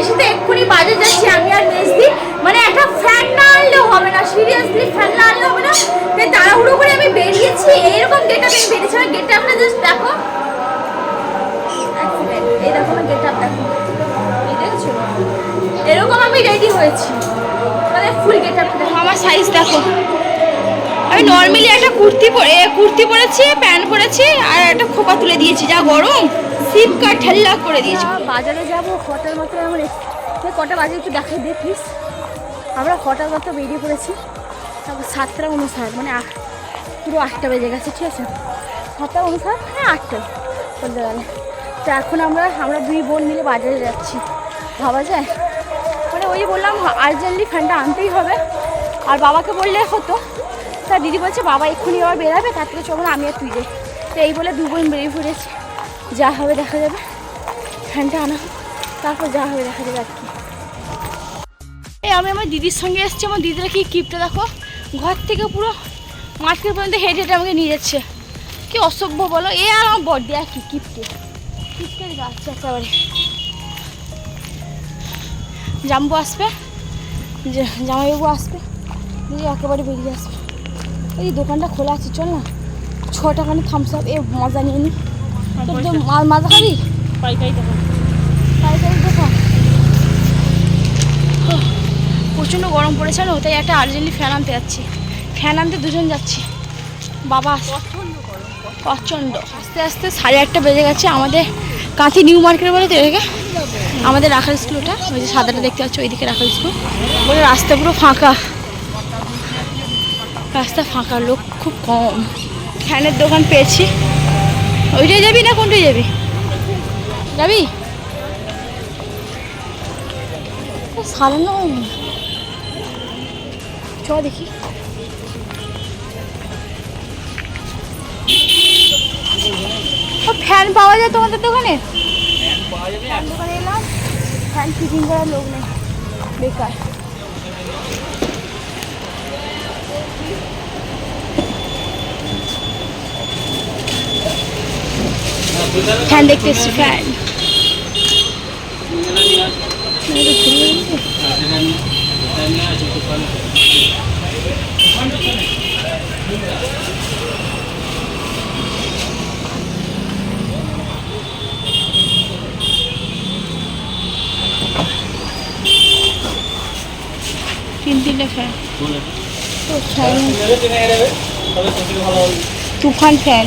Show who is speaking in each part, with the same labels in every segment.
Speaker 1: এসে তো এক্ষুনি বাজে যাচ্ছি, আমি আর মেজদি। মানে একটা ফ্যান না আনলেও হবে না সিরিয়াসলি ফ্যান না আনলেও হবে না। তাই তাড়াহুড়ো করে আমি বেরিয়েছি, এইরকম গেট আমি বেরিয়েছি। আমার গেট আপটা জাস্ট দেখো। এই গেট আপ দেখো। এই এরকম আমি রেডি হয়েছি। মানে ফুল গেট আপ আমার সাইজ দেখো। আমি নর্মালি একটা কুর্তি পরে কুর্তি পরেছি প্যান্ট পরেছি, আর একটা খোপা তুলে দিয়েছি। যা গরম। সিপ কার ঠাল্লা করে দিয়েছি। বাজারে যাব কটার মতো তুই কটা বাজে একটু দেখাই দে প্লিজ আমরা কটার মতো বেরিয়ে পড়েছি। তারপর সাতটা অনুসার মানে পুরো আটটা বেজে গেছে, ঠিক আছে? সাতটা অনুসার হ্যাঁ আটটা। বলতে গেলে। তো এখন আমরা আমরা দুই বোন মিলে বাজারে যাচ্ছি। ভাবা যায়? মানে ওই বললাম আর্জেন্টলি ফ্যানটা আনতেই হবে। আর বাবাকে বললে হতো। তা দিদি বলছে, বাবা এক্ষুনি আবার বেরাবে তার থেকে চলো আমি আর তুই যাই। তো এই বলে দু বোন বেরিয়ে পড়েছি। যা হবে দেখা যাবে। ফ্যানটা আনা হোক, তারপর যা হবে দেখা যাবে আর কি। এই আমি আমার দিদির সঙ্গে এসেছি আমার দিদিরা কি কিপটা দেখো। ঘর থেকে পুরো মার্কেট পর্যন্ত হেঁটে হেঁটে আমাকে নিয়ে যাচ্ছে। কি অসভ্য বলো এ আর আমার বড্ডি আর কি কিপটে কিপটের গাছ একেবারে। জাম্বু আসবে জামাইবাবু আসবে দিদি একেবারে বেরিয়ে আসবে। এই দোকানটা খোলা আছে চল না। ছ টাকানি থামস আপ এ মজা নিয়ে নি। তোর তো খাবি?
Speaker 2: পাইকারি দোকান
Speaker 1: পাইকারি দোকান প্রচণ্ড গরম পড়েছে না তাই একটা আর্জেন্টলি ফ্যান আনতে যাচ্ছি। ফ্যান আনতে দুজন যাচ্ছি। বাবা প্রচণ্ড আস্তে আস্তে সাড়ে আটটা বেজে গেছে আমাদের কাঁথি নিউ মার্কেট বলে তো এটাকে? আমাদের রাখার স্কুলটা ওই যে সাদাটা দেখতে পাচ্ছ ওইদিকে রাখার স্কুল বলে রাস্তা পুরো ফাঁকা। রাস্তা ফাঁকা লোক খুব কম। ফ্যানের দোকান পেয়েছি। ওইটাই যাবি না কোনটাই যাবি? যাবি? সারানো হয়নি চ দেখি। ফ্যান পাওয়া যায় তোমাদের দোকানে? ফ্যান দোকানে এলাম। ফ্যান ফিটিং করার লোক নেই। বেকার। ফ্যান দেখতে ফ্যান তিন তিনটে ফ্যান তো ফ্যান।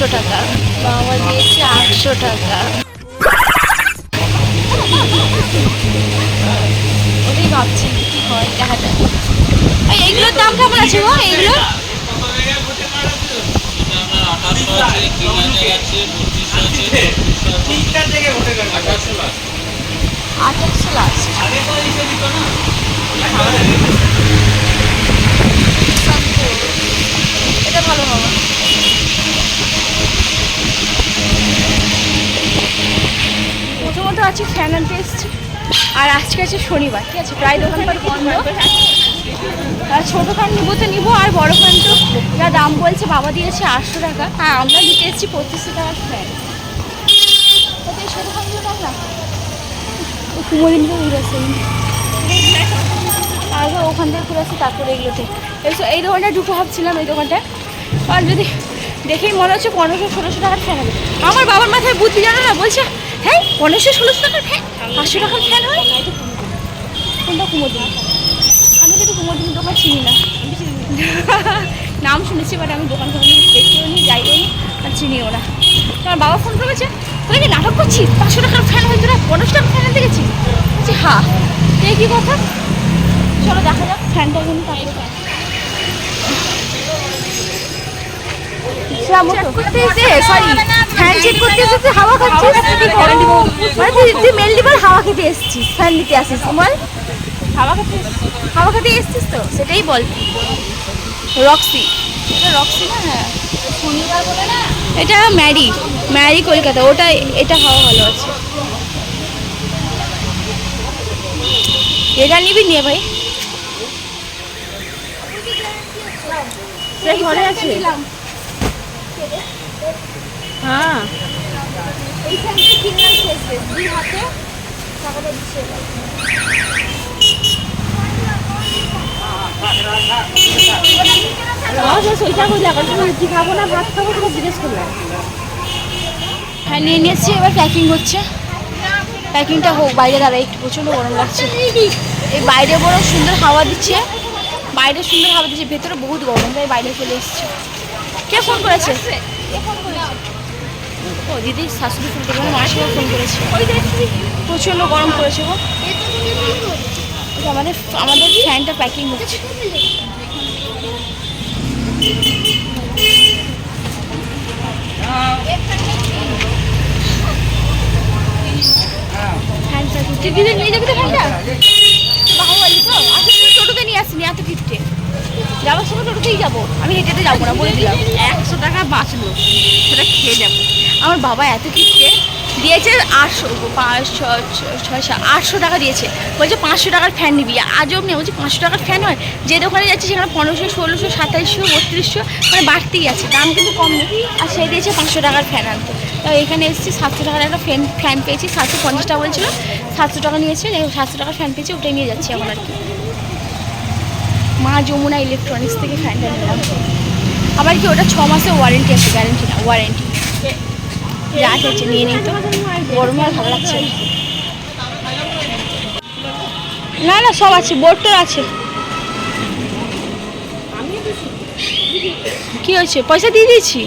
Speaker 1: আটশো টাকা। বাবা দিয়েছে আটশো টাকা। ওটাই ভাবছি, কি হয়, দেখা যাক। এইগুলোর দাম কেমন আছে গো? এইগুলো আঠাশশো লাস্ট এটা ভালো হবে। আছে ফ্যান আনতে এসছি। আর আজকে আছে শনিবার, ঠিক আছে? প্রায় দোকানপাট বন্ধ আর ছোটো ফ্যান নিবো তো নিবো, আর বড় ফ্যান তো যা দাম বলছে, বাবা দিয়েছে আটশো টাকা। আর আমরা নিতে এসেছি পঁচিশশো টাকার ফ্যান ছোটো ফ্যানগুলো দেখ না। কুমোদিনকে উড়ে আগে ওখান থেকে ঘুরে আসি তারপরে এগুলোতে এই দোকানটা ঢুকে ভাবছিলাম, এই দোকানটা। আর যদি দেখেই মনে হচ্ছে পনেরোশো, ষোলোশো টাকার ফ্যান আমার বাবার মাথায় বুদ্ধি জানো না, বলছে হ্যাঁ পনেরোশো ষোলোশো টাকার ফ্যান পাঁচশো টাকার ফ্যান হয়? কোনটা কুমোদিন আমি কিন্তু কুমোদিনের দোকান চিনি না। নাম শুনেছি বাট আমি দোকান কোনো দেখতেও নি যাইও নি আর চিনিও না। তোমার বাবা ফোন করেছে তোরা কি নাটক করছিস? পাঁচশো টাকার ফ্যান হয় তোরা পনেরোশো টাকার ফ্যান আনতে গেছিস? বলছি হ্যাঁ এই কি কথা? চলো দেখা যাক ফ্যানটা কিন্তু তারপরে সরি ফ্যান চেক করতে এসে হাওয়া খাচ্ছিস মানে তুই তুই মেনলি বল হাওয়া খেতে এসেছিস ফ্যান নিতে আসিস। বল।
Speaker 2: হাওয়া খেতে
Speaker 1: হাওয়া খেতে এসেছিস তো? সেটাই বল। রক্সি
Speaker 2: এটা রক্সি না? হ্যাঁ শনিবার বলে না?
Speaker 1: এটা ম্যারি ম্যারি কলকাতা। ওটা এটা হাওয়া ভালো আছে। এটা নিবি নিয়ে ভাই।
Speaker 2: ঘরে আছে হ্যাঁ।
Speaker 1: এই ফ্যানটা কিনলাম শেষ শেষ দুই হাতে টাকাটা দিচ্ছে।
Speaker 2: আমার সইটা করে এখন খাব না ভাত খাব তোকে জিজ্ঞেস করলাম।
Speaker 1: হ্যাঁ নিয়ে নিয়েছি এবার প্যাকিং হচ্ছে। প্যাকিংটা হোক বাইরে দাঁড়ায় একটু প্রচণ্ড গরম লাগছে। এই বাইরে বড় সুন্দর হাওয়া দিচ্ছে। বাইরে সুন্দর হাওয়া দিচ্ছে ভেতরে বহুত গরম তাই বাইরে চলে এসছে। কে ফোন করেছে? ও দিদি শাশুড়ি ফোন করে ফোন করেছে। প্রচণ্ড গরম পড়েছে গো। আমাদের আমাদের ফ্যানটা প্যাকিং হচ্ছে। তুই নিয়ে যাবি তো ফ্যানটা? বাহুবালি তো আসলে টোটোতে নিয়ে আসিনি এত যাওয়ার সময় টোটোতেই যাব। আমি হেঁটেতে যাব না বলে দিলাম।
Speaker 2: একশো টাকা বাঁচলো সেটা খেয়ে যাব।
Speaker 1: আমার বাবা এত কিপটে দিয়েছে আটশো, পাঁচ ছয় আটশো টাকা দিয়েছে। বলছে পাঁচশো টাকার ফ্যান নিবি। আজব নেই বলছি পাঁচশো টাকার ফ্যান হয়। যে দোকানে যাচ্ছে সেখানে পনেরোশো, ষোলোশো, সাতাইশশো, বত্রিশশো মানে বাড়তেই আছে। দাম কিন্তু কম নেই। আর সে দিয়েছে পাঁচশো টাকার ফ্যান আনতে। তো এখানে এসেছি, সাতশো টাকার একটা ফ্যান ফ্যান পেয়েছি। সাতশো পঞ্চাশ টাকা বলছিল। সাতশো টাকা নিয়েছে সাতশো টাকার ফ্যান পেয়েছি, ওটাই নিয়ে যাচ্ছি এখন আর কি। মা যমুনা ইলেকট্রনিক্স থেকে ফ্যানটা নিলাম। আবার কি ওটা ছ মাসের ওয়ারেন্টি আছে গ্যারেন্টি না ওয়ারেন্টি যা আছে, নিয়ে নিই তো। গরমে ভালো লাগছে না। না সব আছে বোর্ডটার আছে। কি হয়েছে? পয়সা দিয়ে দিয়েছি?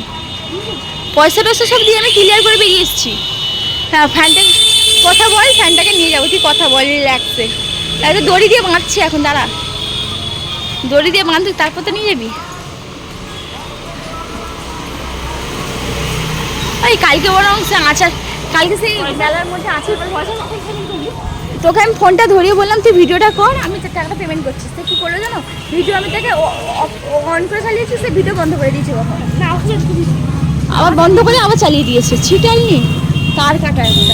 Speaker 1: পয়সা টয়সা সব দিয়ে আমি ক্লিয়ার করে বেরিয়ে এসেছি। হ্যাঁ ফ্যানটা কথা বল ফ্যানটাকে নিয়ে যাব তুই কথা বল রিল্যাক্সে তাহলে দড়ি দিয়ে বাঁধছি এখন দাঁড়া। দড়ি দিয়ে বাঁধ তারপর তো নিয়ে যাবি। ওই কালকে বরং সে আচার কালকে সেই মেলার মধ্যে আচার পয়সা তোকে আমি ফোনটা ধরিয়ে বললাম তুই ভিডিওটা কর আমি টাকাটা পেমেন্ট করছিস তো কী করল জানো? ভিডিও আমি তাকে অন করে চালিয়েছি সে ভিডিও বন্ধ করে দিয়েছে কখন।
Speaker 2: না
Speaker 1: আবার বন্ধ করে আবার চালিয়ে দিয়েছে ছিটাইনি? তার কাটা একটা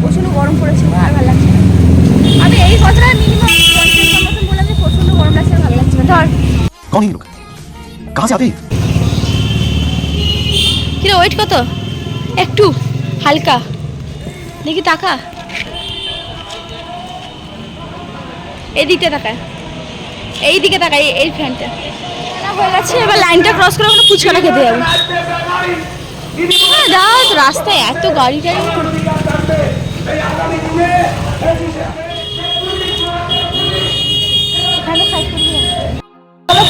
Speaker 1: প্রচণ্ড গরম পড়েছে আর ভালো লাগছে না। আমি এই কথাটা মিনিমাম পঞ্চাশ মতন বললাম যে প্রচণ্ড গরম লাগছে ভালো লাগছে না। ধর।
Speaker 3: कौन
Speaker 1: কিরে ওয়েট কত? একটু হালকা। দেখি তাকা। এদিকটা তাকায়। এই দিকে তাকায় এই- ফ্যানটা। গেছে। এবার লাইনটা ক্রস করে ওখানে ফুচকাটা খেতে যাব। হ্যাঁ দাও রাস্তায় এত গাড়ি টাড়ি।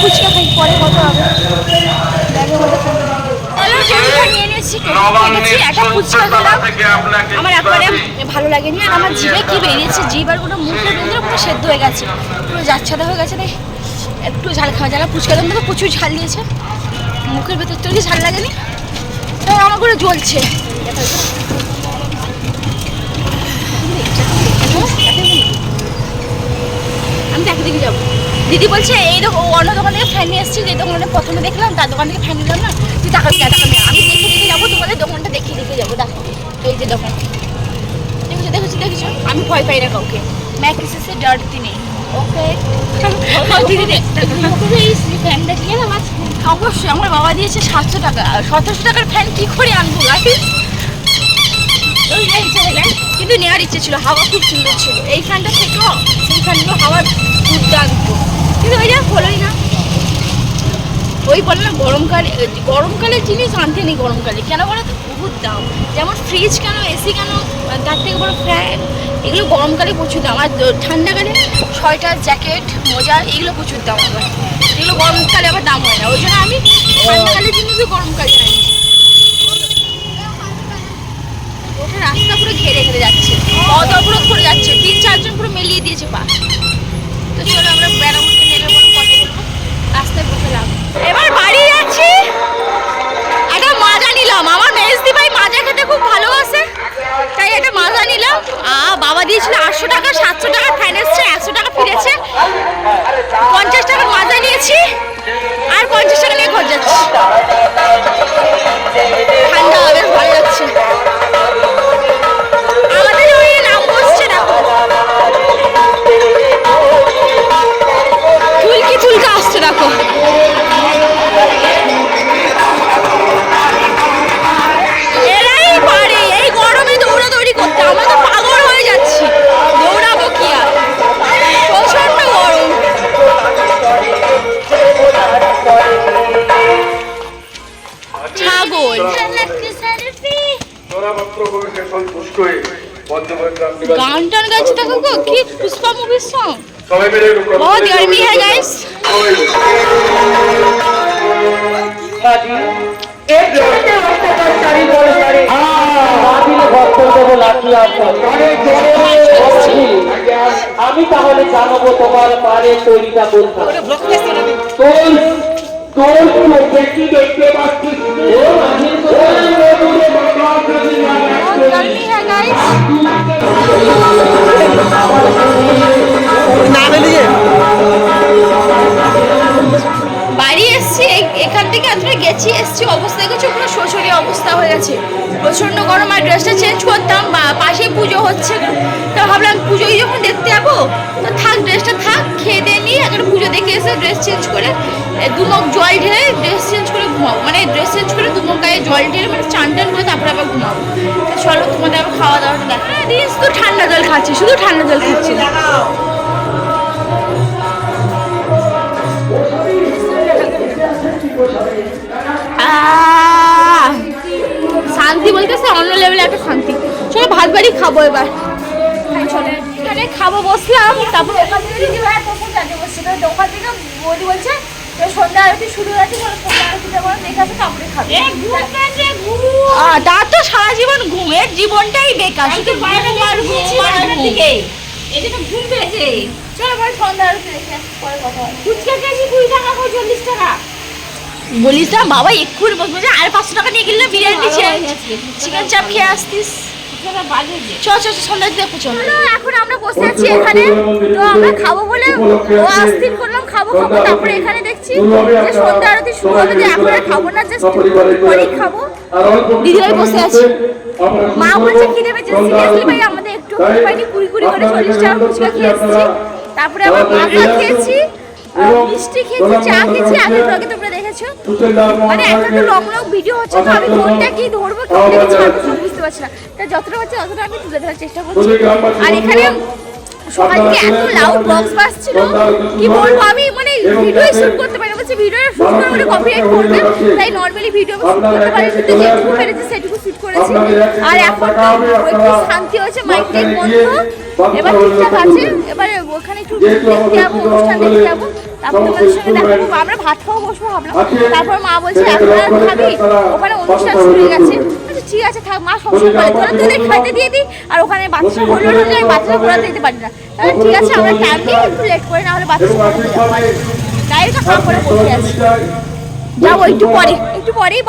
Speaker 1: ফুচকা খাই পরে কত হবে। ব্যাগের মধ্যে নিয়ে নিয়েছি খেয়েছি একটা ফুচকা খেলাম আমার একবারে ভালো লাগেনি আর আমার জিভে কি বেরিয়েছে জিভ আর কোনো মুখের ভেতরে পুরো সেদ্ধ হয়ে গেছে। পুরো যাচ্ছাদা হয়ে গেছে তাই একটু ঝাল খাওয়া যারা ফুচকা দাম তো প্রচুর ঝাল দিয়েছে। মুখের ভেতর তো ঝাল লাগেনি। তো আমার করে জ্বলছে। আমি দেখে যাব। দিদি বলছে এই অন্য দোকান থেকে ফ্যান নিয়ে এসেছি যে দোকানে প্রথমে দেখলাম তার দোকান থেকে ফ্যান নিলাম না। টাকা দিয়া টাকা দিয়া আমি দেখে দেখে যাব তোমাদের দোকানটা দেখে দেখে যাব। দেখো এই যে দোকান। দেখেছ দেখেছ দেখেছ? আমি ভয় পাই না কাউকে। ম্যাক্রিসেসে ডার্টি নেই। ওকে? ফ্যানটা দিয়ে অবশ্যই আমার বাবা দিয়েছে সাতশো টাকা। সতেরোশো টাকার ফ্যান কী করে আনব গাড়ি কিন্তু নেওয়ার ইচ্ছে ছিল হাওয়া খুব সুন্দর ছিল। এই ফ্যানটা থেকেও সেই ফ্যানগুলো হাওয়া দুর্দান্ত। কিন্তু ওই যা না। ওই বলে না, গরমকালে গরমকালের জিনিস আনতে নেই গরমকালে। কেন বলে তো? বহুত দাম। যেমন ফ্রিজ কেন এসি কেন, তার থেকে বড় ফ্যান এগুলো গরমকালে প্রচুর দাম। আর ঠান্ডাকালে সোয়েটার, জ্যাকেট, মোজা, এগুলো প্রচুর দাম আবার। এগুলো গরমকালে আবার দাম হয় না। ওই জন্য আমি ঠান্ডাকালের জিনিসও গরমকালে আনি ওটা রাস্তা পুরো ঘেরে ঘেরে যাচ্ছে। পথ অবরোধ করে যাচ্ছে। তিন চারজন পুরো মেলিয়ে দিয়েছে পা। তো চলো আমরা বেড়ামুখে নেমে বলব কথা বলব রাস্তায় বসলাম। এবার বাড়ি যাচ্ছি। একটা মাজা নিলাম। আমার মেজদি ভাই মাজা খেতে খুব ভালোবাসে, তাই একটা মাজা নিলাম। আ বাবা দিয়েছিল আটশো টাকা, সাতশো টাকা ফ্যান এসছে একশো টাকা ফিরেছে। পঞ্চাশ টাকার মাজা নিয়েছি, আর পঞ্চাশ টাকা নিয়ে ঘর যাচ্ছি। ঠান্ডা বেশ ভালো লাগছে। এটা কুকু কি? পুষ্পা মুভির সং বহুত গরমি হ্যাঁ
Speaker 4: গাইস
Speaker 5: আমি তাহলে জানাব তোমার পারে তৈরিটা কোথায় তোর তোর
Speaker 1: দেখি नाम है लिए। থেকে এতটা গেছি, এসছি, অবস্থা দেখেছ, পুরো শোষণীয় অবস্থা হয়ে গেছে। প্রচণ্ড গরম, আর ড্রেসটা চেঞ্জ করতাম, বা পাশে পুজো হচ্ছে তো ভাবলাম পুজোই যখন দেখতে যাব, তো থাক, ড্রেসটা থাক, খেয়ে দিয়ে নিই এখন পুজো দেখে এসে ড্রেস চেঞ্জ করে দুমক জল ঢেলে ড্রেস চেঞ্জ করে ঘুমাবো। মানে ড্রেস চেঞ্জ করে দুমক গায়ে জল ঢেলে মানে চান টান করে তারপরে আবার ঘুমাবো। তো চলো, তোমাদের আবার খাওয়া দাওয়াটা দেখা। দিন শুধু ঠান্ডা জল খাচ্ছি, শুধু ঠান্ডা জল খাচ্ছি। শান্তি বলতেছে অন্য লেভেলে একটা শান্তি। চলো ভাত বাড়ি খাব এবার। এখানে খাব বসলাম তারপর ওখান থেকে দিদি ভাই প্রথম জানতে তো ওখান থেকে বৌদি বলছে সন্ধ্যা আরতি শুরু হয়ে গেছে বলে সন্ধ্যা আরতিটা বলো দেখে আসো তারপরে খাবে। তার তো সারা জীবন ঘুমের জীবনটাই বেকার শুধু ঘুম আর ঘুম আর ঘুম।
Speaker 2: এই জন্য ঘুম পেয়েছে।
Speaker 1: চলো ভাই সন্ধ্যা আরতি দেখে পরে কথা
Speaker 2: ফুচকা কেজি কুড়ি টাকা করে চল্লিশ টাকা।
Speaker 1: বলিস না বাবা এক্ষুনি বসবো যে আর পাঁচশো টাকা নিয়ে গেলে বিরিয়ানি চিকেন চাপ খেয়ে আসতিস। এখন আমরা বসে আছি এখানে। তো আমরা খাব বলে ও অস্থির করলাম খাব খাব তারপরে এখানে দেখছি যে সন্ধ্যা আরতি শুরু হবে যে এখন আর খাব না জাস্ট পরেই খাব। দিদিভাই বসে আছে। মা বলছে কি দেবে যে সিরিয়াসলি ভাই আমাদের একটু পাইনি কুড়ি কুড়ি করে চল্লিশ টাকা ফুচকা খেয়ে এসেছি। তারপরে আবার মাথা খেয়েছি। মিষ্টি খেয়েছি চা খেয়েছি আগের ব্লগে তোমরা দেখেছ? মানে একটা তো লং লং ভিডিও হচ্ছে তো আমি কোনটা কি ধরবো কোনটা কি ছাড়বো বুঝতে পারছি না। তা যতটা হচ্ছে ততটা আমি তুলে ধরার চেষ্টা করছি। আর এখানে সকাল থেকে এত লাউড বক্স বাজছিল? কি বলব আমি? মানে ভিডিও শুট করতে পারি বলছি ভিডিও শুট করে বলে কপিরাইট করবে। তাই নর্মালি ভিডিও শুট করতে পারি কিন্তু যেটুকু পেরেছি সেটুকু শুট করেছি। আর এখন তো একটু শান্তি হয়েছে মাইক টাইক বন্ধ। এবার ঠিকঠাক আছে। এবারে ওখানে একটু দেখতে যাব অনুষ্ঠান দেখতে যাব তারপর তোমাদের সঙ্গে দেখা করব আমরা ভাত খাওয়া বসবো ভাবলাম। তারপর মা বলছে এখন আর খাবি? ওখানে অনুষ্ঠান শুরু গেছে। আচ্ছা, ঠিক আছে থাক মা সবসময় বলে তোরা তোদের খাইতে দিয়ে দিই আর ওখানে বাচ্চা হলো হলে আমি ঘোরাতে দিতে পারি না। তাহলে ঠিক আছে আমরা টাইম দিয়ে একটু লেট করে না হলে বাচ্চা করে বসে আছি। যাব একটু পরে একটু পরেই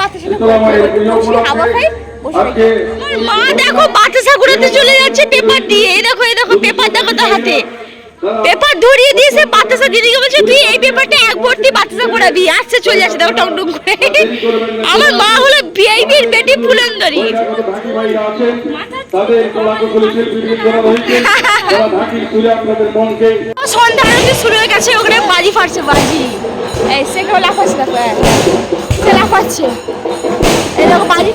Speaker 1: হাওয়া খাই মা দেখো বাতাসা ঘুরাতে চলে যাচ্ছে পেপার দিয়ে। এই দেখো এই দেখো পেপার দেখো তার হাতে। পেপার ধরিয়ে দিয়েছে, বাতাসা দিদিকে বলছে, তুই এই পেপারটা এক ভর্তি বাতাসা ঘোরাবি আসছে, চলে যাচ্ছে দেখো টং করে। আমার মা হলো বিআইবির বেটি ফুলন্দরী সন্ধ্যা আরতি শুরু হয়ে গেছে, ওখানে বাজি ফাটছে, বাজি। এই, সে কেউ লাফাচ্ছে, দেখো হ্যাঁ। সে লাফাচ্ছে। এই দেখো, বাজি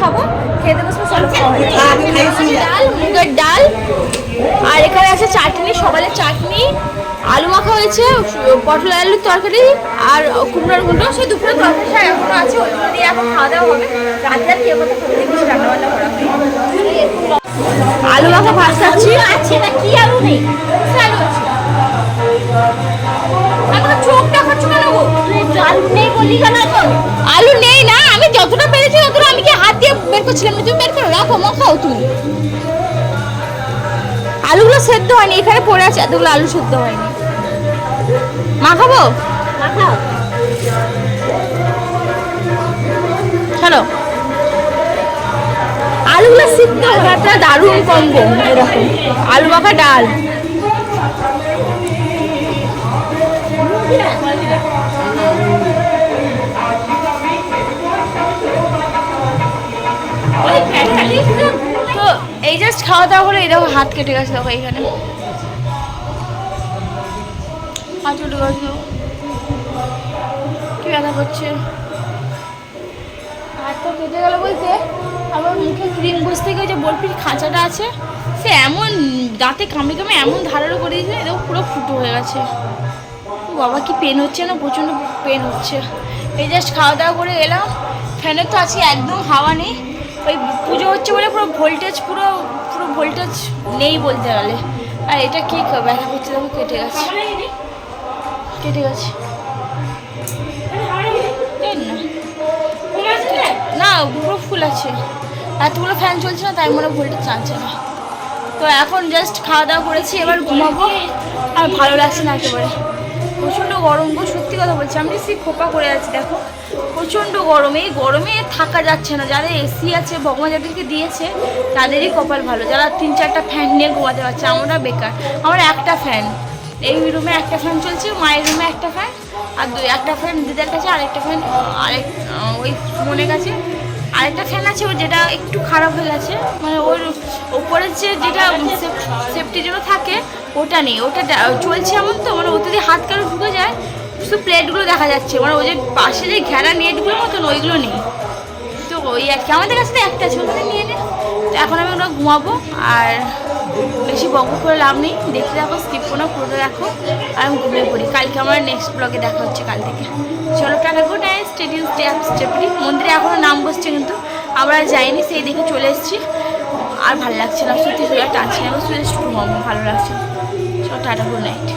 Speaker 1: খাব খেতে বসবো চলো ডাল মুগের ডাল আর এখানে আছে চাটনি সকালের চাটনি আলু মাখা হয়েছে পটল আলুর তরকারি আর কুমড়োর গুঁড়ো। সেই দুপুরে তরকারি শাক এখনও আছে ওইগুলো দিয়ে এখন খাওয়া দাওয়া হবে। রাতে আর কেউ কথা খেতে কিছু রান্না করা আলু মাখা ভাত খাচ্ছি। আছে না কি আলু নেই? আলু আছে। আলু নেই না, আমি যতটা পেরেছি ততটা আমি কি হাত দিয়ে বের করছিলাম তুমি বের করো, রাখো, মাখাও তুমি। আলুগুলো সেদ্ধ হয়নি, এখানে পড়ে আছে, এতগুলো আলু সেদ্ধ হয়নি। মাখাবো চলো। আলুগুলো সিদ্ধ একটা দারুণ কম্বো এরকম। আলু মাখা ডাল। তো এই জাস্ট খাওয়া দাওয়া করে এই দেখো হাত কেটে গেছে, দেখো এইখানে। হাত কেটে গেছে। কি ব্যথা করছে? হাতটা কেটে গেল বলতে, আমার মুখে ক্রিম বসতে গিয়ে যে বরফির খাঁচাটা আছে, সে এমন দাঁতে কামড়ে কামড়ে এমন ধারালো করে দিয়েছে এরকম পুরো ফুটো হয়ে গেছে। বাবা, কি পেন হচ্ছে না? প্রচণ্ড পেন হচ্ছে। এই জাস্ট খাওয়া দাওয়া করে এলাম। ফ্যানের তো আজকে একদম হাওয়া নেই। ওই পুজো হচ্ছে বলে পুরো ভোল্টেজ পুরো পুরো ভোল্টেজ নেই বলতে গেলে। আর এটা কি ব্যথা করছে দেখো, কেটে গেছে। কেটে গেছে। না। পুরো ফুল আছে। এতগুলো ফ্যান চলছে না, তাই মনে ভোল্টেজ টানছে না। তো এখন জাস্ট খাওয়া দাওয়া করেছি, এবার ঘুমাবো। আর ভালো লাগছে না একেবারে। প্রচণ্ড গরম গো, সত্যি কথা বলছি। আমি সে খোপা করে আছি, দেখো। প্রচণ্ড গরম, এই গরমে থাকা যাচ্ছে না। যাদের এসি আছে, ভগবান যাদেরকে দিয়েছে, তাদেরই কপাল ভালো। যারা তিন চারটা ফ্যান নিয়ে ঘুমাতে পারছে, আমরা বেকার। আমার একটা ফ্যান এই রুমে একটা ফ্যান চলছে, মায়ের রুমে একটা ফ্যান আর দুই, একটা ফ্যান দিদার কাছে, আরেকটা ফ্যান আরেক ওই মনের কাছে। আরেকটা ফ্যান আছে, ওর যেটা একটু খারাপ হয়ে গেছে। মানে ওর ওপরের যে যেটা সেফটি যেটা থাকে, ওটা নেই। ওটা চলছে এমন তো মানে ওতে যদি হাত কারও ঢুকে যায়? শুধু প্লেটগুলো দেখা যাচ্ছে। মানে ওই যে পাশে যে ঘেরা নেটগুলো মতন, ওইগুলো নেই। তো ওই আর কি। আমাদের কাছে তো একটা আছে নিয়ে তো এখন আমি ওরা ঘুমাবো আর বেশি বক করে লাভ নেই। দেখতে দেখো স্কিপ কোনো পুরো দেখো। আর আমি ঘুমিয়ে পড়ি। কালকে আমার নেক্সট ব্লগে দেখা হচ্ছে কাল থেকে। চলো, tata good night stadium step Stepney মন্দিরে এখনও নাম বসছে কিন্তু, আমরা যাইনি, সেই দেখে চলে এসেছি। আর ভালো লাগছে না, সত্যি আর টানছে না। ঘুমাবো, ভালো লাগছে চলো, টাটা গুড নাইট